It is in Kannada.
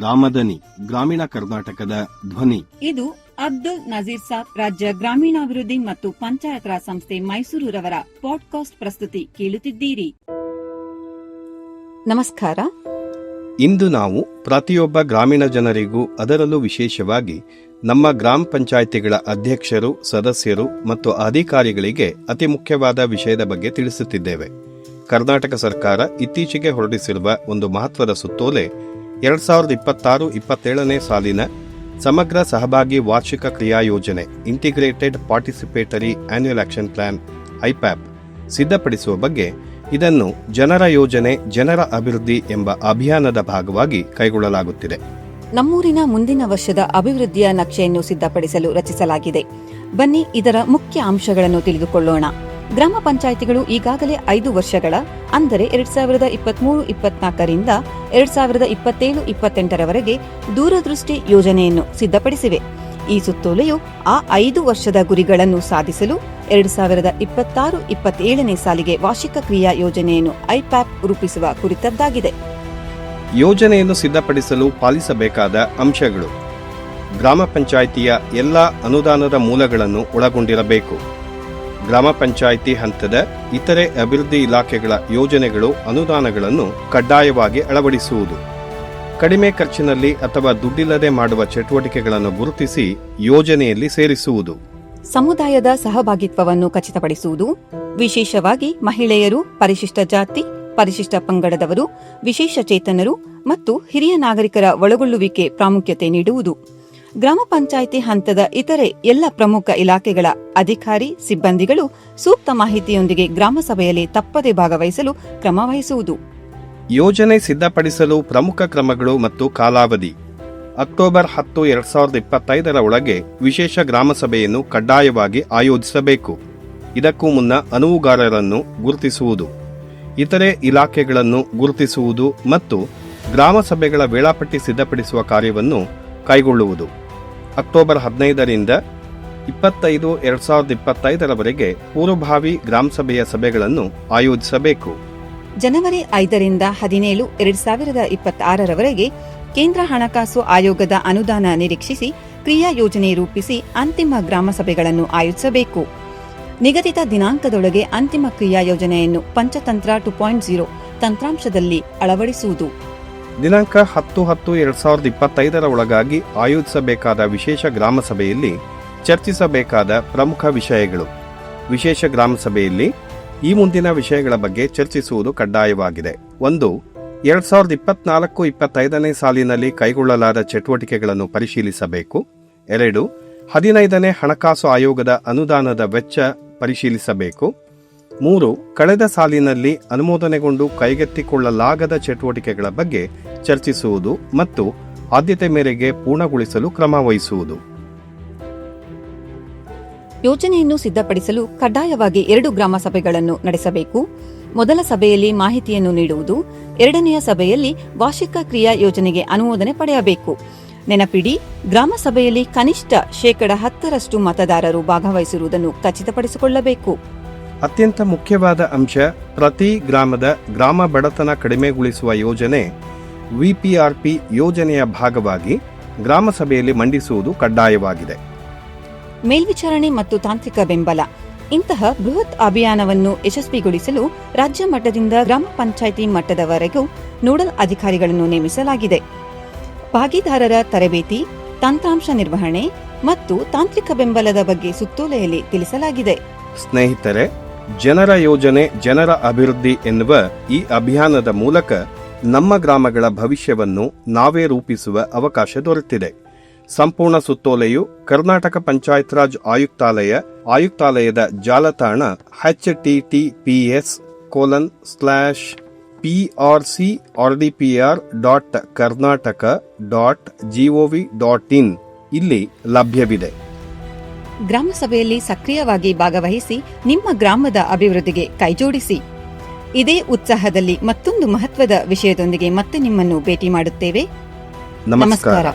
ಗ್ರಾಮದನಿ ಗ್ರಾಮೀಣ ಕರ್ನಾಟಕದ ಧ್ವನಿ. ಇದು ಅಬ್ದುಲ್ ನಜೀರ್ ಸಾಬ್ ರಾಜ್ಯ ಗ್ರಾಮೀಣಾಭಿವೃದ್ಧಿ ಮತ್ತು ಪಂಚಾಯತ್ ರಾಜ್ ಸಂಸ್ಥೆ ಮೈಸೂರುರವರ ಪಾಡ್ಕಾಸ್ಟ್ ಪ್ರಸ್ತುತಿ ಕೇಳುತ್ತಿದ್ದೀರಿ. ನಮಸ್ಕಾರ. ಇಂದು ನಾವು ಪ್ರತಿಯೊಬ್ಬ ಗ್ರಾಮೀಣ ಜನರಿಗೂ ಅದರಲ್ಲೂ ವಿಶೇಷವಾಗಿ ನಮ್ಮ ಗ್ರಾಮ ಪಂಚಾಯಿತಿಗಳ ಅಧ್ಯಕ್ಷರು ಸದಸ್ಯರು ಮತ್ತು ಅಧಿಕಾರಿಗಳಿಗೆ ಅತಿ ಮುಖ್ಯವಾದ ವಿಷಯದ ಬಗ್ಗೆ ತಿಳಿಸುತ್ತಿದ್ದೇವೆ. ಕರ್ನಾಟಕ ಸರ್ಕಾರ ಇತ್ತೀಚೆಗೆ ಹೊರಡಿಸಿರುವ ಒಂದು ಮಹತ್ವದ ಸುತ್ತೋಲೆ ಎರಡ್ ಸಾವಿರದ ಇಪ್ಪತ್ತಾರು ಇಪ್ಪತ್ತೇಳನೇ ಸಾಲಿನ ಸಮಗ್ರ ಸಹಭಾಗಿ ವಾರ್ಷಿಕ ಕ್ರಿಯಾ ಯೋಜನೆ integrated participatory annual action plan IPAP, ಸಿದ್ಧಪಡಿಸುವ ಬಗ್ಗೆ ಇದನ್ನು ಜನರ ಯೋಜನೆ, ಜನರ ಅಭಿವೃದ್ಧಿ ಎಂಬ ಅಭಿಯಾನದ ಭಾಗವಾಗಿ ಕೈಗೊಳ್ಳಲಾಗುತ್ತಿದೆ. ನಮ್ಮೂರಿನ ಮುಂದಿನ ವರ್ಷದ ಅಭಿವೃದ್ಧಿಯ ನಕ್ಷೆಯನ್ನು ಸಿದ್ಧಪಡಿಸಲು ರಚಿಸಲಾಗಿದೆ. ಬನ್ನಿ ಇದರ ಮುಖ್ಯ ಅಂಶಗಳನ್ನು ತಿಳಿದುಕೊಳ್ಳೋಣ. ಗ್ರಾಮ ಪಂಚಾಯಿತಿಗಳು ಈಗಾಗಲೇ ಐದು ವರ್ಷಗಳ, ಅಂದರೆ ಎರಡ್ ಸಾವಿರದ ಇಪ್ಪತ್ಮೂರು, ಇಪ್ಪತ್ನಾಲ್ಕರಿಂದ ಎರಡ್ ಸಾವಿರದ ಇಪ್ಪತ್ತೇಳು, ಇಪ್ಪತ್ತೆಂಟರವರೆಗೆ ದೂರದೃಷ್ಟಿ ಯೋಜನೆಯನ್ನು ಸಿದ್ಧಪಡಿಸಿವೆ. ಈ ಸುತ್ತೋಲೆಯು ಆ ಐದು ವರ್ಷದ ಗುರಿಗಳನ್ನು ಸಾಧಿಸಲು ಎರಡ್ ಸಾವಿರದ ಇಪ್ಪತ್ತಾರು, ಇಪ್ಪತ್ತೇಳನೇ ಸಾಲಿಗೆ ವಾರ್ಷಿಕ ಕ್ರಿಯಾ ಯೋಜನೆಯನ್ನು ಐಪ್ಯಾಪ್ ರೂಪಿಸುವ ಕುರಿತದ್ದಾಗಿದೆ. ಯೋಜನೆಯನ್ನು ಸಿದ್ಧಪಡಿಸಲು ಪಾಲಿಸಬೇಕಾದ ಅಂಶಗಳು. ಗ್ರಾಮ ಪಂಚಾಯಿತಿಯ ಎಲ್ಲ ಅನುದಾನದ ಮೂಲಗಳನ್ನು ಒಳಗೊಂಡಿರಬೇಕು. ಗ್ರಾಮ ಪಂಚಾಯಿತಿ ಹಂತದ ಇತರೆ ಅಭಿವೃದ್ಧಿ ಇಲಾಖೆಗಳ ಯೋಜನೆಗಳು ಅನುದಾನಗಳನ್ನು ಕಡ್ಡಾಯವಾಗಿ ಅಳವಡಿಸುವುದು. ಕಡಿಮೆ ಖರ್ಚಿನಲ್ಲಿ ಅಥವಾ ದುಡ್ಡಿಲ್ಲದೆ ಮಾಡುವ ಚಟುವಟಿಕೆಗಳನ್ನು ಗುರುತಿಸಿ ಯೋಜನೆಯಲ್ಲಿ ಸೇರಿಸುವುದು. ಸಮುದಾಯದ ಸಹಭಾಗಿತ್ವವನ್ನು ಖಚಿತಪಡಿಸುವುದು. ವಿಶೇಷವಾಗಿ ಮಹಿಳೆಯರು, ಪರಿಶಿಷ್ಟ ಜಾತಿ, ಪರಿಶಿಷ್ಟ ಪಂಗಡದವರು, ವಿಶೇಷ ಚೇತನರು ಮತ್ತು ಹಿರಿಯ ನಾಗರಿಕರ ಒಳಗೊಳ್ಳುವಿಕೆ ಪ್ರಾಮುಖ್ಯತೆ ನೀಡುವುದು. ಗ್ರಾಮ ಪಂಚಾಯಿತಿ ಹಂತದ ಇತರೆ ಎಲ್ಲ ಪ್ರಮುಖ ಇಲಾಖೆಗಳ ಅಧಿಕಾರಿ, ಸಿಬ್ಬಂದಿಗಳು ಸೂಕ್ತ ಮಾಹಿತಿಯೊಂದಿಗೆ ಗ್ರಾಮ ಸಭೆಯಲ್ಲಿ ತಪ್ಪದೆ ಭಾಗವಹಿಸಲು ಕ್ರಮ ವಹಿಸುವುದು. ಯೋಜನೆ ಸಿದ್ಧಪಡಿಸಲು ಪ್ರಮುಖ ಕ್ರಮಗಳು ಮತ್ತು ಕಾಲಾವಧಿ. ಅಕ್ಟೋಬರ್ ಹತ್ತು, ಎರಡ್ ಸಾವಿರದ ಇಪ್ಪತ್ತೈದರ ಒಳಗೆ ವಿಶೇಷ ಗ್ರಾಮ ಸಭೆಯನ್ನು ಕಡ್ಡಾಯವಾಗಿ ಆಯೋಜಿಸಬೇಕು. ಇದಕ್ಕೂ ಮುನ್ನ ಅನುವುಗಾರರನ್ನು ಗುರುತಿಸುವುದು. ಇತರೆ ಇಲಾಖೆಗಳನ್ನು ಗುರುತಿಸುವುದು ಮತ್ತು ಗ್ರಾಮ ಸಭೆಗಳ ವೇಳಾಪಟ್ಟಿ ಸಿದ್ಧಪಡಿಸುವ ಕಾರ್ಯವನ್ನು ಕೈಗೊಳ್ಳುವುದು. ಅಕ್ಟೋಬರ್ ಹದಿನೈದರಿಂದ ಇಪ್ಪತ್ತೈದು ಎರಡ್ ಸಾವಿರದ ಇಪ್ಪತ್ತೈದರವರೆಗೆ ಪೂರ್ವಭಾವಿ ಗ್ರಾಮ ಸಭೆಯ ಸಭೆಗಳನ್ನು ಆಯೋಜಿಸಬೇಕು. ಜನವರಿ ಐದರಿಂದ ಹದಿನೇಳು ಎರಡ್ ಸಾವಿರದ ಇಪ್ಪತ್ತಾರರವರೆಗೆ ಕೇಂದ್ರ ಹಣಕಾಸು ಆಯೋಗದ ಅನುದಾನ ನಿರೀಕ್ಷಿಸಿ ಕ್ರಿಯಾ ಯೋಜನೆ ರೂಪಿಸಿ ಅಂತಿಮ ಗ್ರಾಮ ಸಭೆಗಳನ್ನು ಆಯೋಜಿಸಬೇಕು. ನಿಗದಿತ ದಿನಾಂಕದೊಳಗೆ ಅಂತಿಮ ಕ್ರಿಯಾ ಯೋಜನೆಯನ್ನು ಪಂಚತಂತ್ರ ಟು ಪಾಯಿಂಟ್ ಜೀರೋ ತಂತ್ರಾಂಶದಲ್ಲಿ ಅಳವಡಿಸುವುದು. ದಿನಾಂಕ ಹತ್ತು ಹತ್ತು ಎರಡ್ ಸಾವಿರದ ಇಪ್ಪತ್ತೈದರ ಒಳಗಾಗಿ ಆಯೋಜಿಸಬೇಕಾದ ವಿಶೇಷ ಗ್ರಾಮ ಸಭೆಯಲ್ಲಿ ಚರ್ಚಿಸಬೇಕಾದ ಪ್ರಮುಖ ವಿಷಯಗಳು. ವಿಶೇಷ ಗ್ರಾಮ ಸಭೆಯಲ್ಲಿ ಈ ಮುಂದಿನ ವಿಷಯಗಳ ಬಗ್ಗೆ ಚರ್ಚಿಸುವುದು ಕಡ್ಡಾಯವಾಗಿದೆ. ಒಂದು, ಎರಡ್ ಸಾವಿರದ ಇಪ್ಪತ್ನಾಲ್ಕು ಇಪ್ಪತ್ತೈದನೇ ಸಾಲಿನಲ್ಲಿ ಕೈಗೊಳ್ಳಲಾದ ಚಟುವಟಿಕೆಗಳನ್ನು ಪರಿಶೀಲಿಸಬೇಕು. ಎರಡು, ಹದಿನೈದನೇ ಹಣಕಾಸು ಆಯೋಗದ ಅನುದಾನದ ವೆಚ್ಚ ಪರಿಶೀಲಿಸಬೇಕು. ಮೂರು, ಕಳೆದ ಸಾಲಿನಲ್ಲಿ ಅನುಮೋದನೆಗೊಂಡು ಕೈಗೆತ್ತಿಕೊಳ್ಳಲಾಗದ ಚಟುವಟಿಕೆಗಳ ಬಗ್ಗೆ ಚರ್ಚಿಸುವುದು ಮತ್ತು ಆದ್ಯತೆ ಮೇರೆಗೆ ಪೂರ್ಣಗೊಳಿಸಲು ಕ್ರಮ ವಹಿಸುವುದು. ಯೋಜನೆಯನ್ನು ಸಿದ್ಧಪಡಿಸಲು ಕಡ್ಡಾಯವಾಗಿ ಎರಡು ಗ್ರಾಮ ಸಭೆಗಳನ್ನು ನಡೆಸಬೇಕು. ಮೊದಲ ಸಭೆಯಲ್ಲಿ ಮಾಹಿತಿಯನ್ನು ನೀಡುವುದು, ಎರಡನೆಯ ಸಭೆಯಲ್ಲಿ ವಾರ್ಷಿಕ ಕ್ರಿಯಾ ಯೋಜನೆಗೆ ಅನುಮೋದನೆ ಪಡೆಯಬೇಕು. ನೆನಪಿಡಿ, ಗ್ರಾಮ ಸಭೆಯಲ್ಲಿ ಕನಿಷ್ಠ ಶೇಕಡ ಹತ್ತರಷ್ಟು ಮತದಾರರು ಭಾಗವಹಿಸಿರುವುದನ್ನು ಖಚಿತಪಡಿಸಿಕೊಳ್ಳಬೇಕು. ಅತ್ಯಂತ ಮುಖ್ಯವಾದ ಅಂಶ ಪ್ರತಿ ಗ್ರಾಮದ ಗ್ರಾಮ ಬಡತನ ಕಡಿಮೆಗೊಳಿಸುವ ಯೋಜನೆ ವಿಪಿಆರ್ಪಿ ಯೋಜನೆಯ ಭಾಗವಾಗಿ ಗ್ರಾಮ ಸಭೆಯಲ್ಲಿ ಮಂಡಿಸುವುದು ಕಡ್ಡಾಯವಾಗಿದೆ. ಮೇಲ್ವಿಚಾರಣೆ ಮತ್ತು ತಾಂತ್ರಿಕ ಬೆಂಬಲ. ಇಂತಹ ಬೃಹತ್ ಅಭಿಯಾನವನ್ನು ಯಶಸ್ವಿಗೊಳಿಸಲು ರಾಜ್ಯ ಮಟ್ಟದಿಂದ ಗ್ರಾಮ ಪಂಚಾಯಿತಿ ಮಟ್ಟದವರೆಗೂ ನೋಡಲ್ ಅಧಿಕಾರಿಗಳನ್ನು ನೇಮಿಸಲಾಗಿದೆ. ಭಾಗಿದಾರರ ತರಬೇತಿ ತಂತ್ರಾಂಶ ನಿರ್ವಹಣೆ ಮತ್ತು ತಾಂತ್ರಿಕ ಬೆಂಬಲದ ಬಗ್ಗೆ ಸುತ್ತೋಲೆಯಲ್ಲಿ ತಿಳಿಸಲಾಗಿದೆ. ಸ್ನೇಹಿತರೆ ಜನರ ಯೋಜನೆ, ಜನರ ಅಭಿವೃದ್ಧಿ ಎನ್ನುವ ಈ ಅಭಿಯಾನದ ಮೂಲಕ ನಮ್ಮ ಗ್ರಾಮಗಳ ಭವಿಷ್ಯವನ್ನು ನಾವೇ ರೂಪಿಸುವ ಅವಕಾಶ ದೊರೆತಿದೆ. ಸಂಪೂರ್ಣ ಸುತ್ತೋಲೆಯು ಕರ್ನಾಟಕ ಪಂಚಾಯತ್ ರಾಜ್ ಆಯುಕ್ತಾಲಯ, ಆಯುಕ್ತಾಲಯದ ಜಾಲತಾಣ H S colon slash PRC RDPR dot Karnataka dot GOV dot in ಇಲ್ಲಿ ಲಭ್ಯವಿದೆ. ಗ್ರಾಮ ಸಭೆಯಲ್ಲಿ ಸಕ್ರಿಯವಾಗಿ ಭಾಗವಹಿಸಿ ನಿಮ್ಮ ಗ್ರಾಮದ ಅಭಿವೃದ್ಧಿಗೆ ಕೈಜೋಡಿಸಿ. ಇದೇ ಉತ್ಸಾಹದಲ್ಲಿ ಮತ್ತೊಂದು ಮಹತ್ವದ ವಿಷಯದೊಂದಿಗೆ ಮತ್ತೆ ನಿಮ್ಮನ್ನು ಭೇಟಿ ಮಾಡುತ್ತೇವೆ. ನಮಸ್ಕಾರ.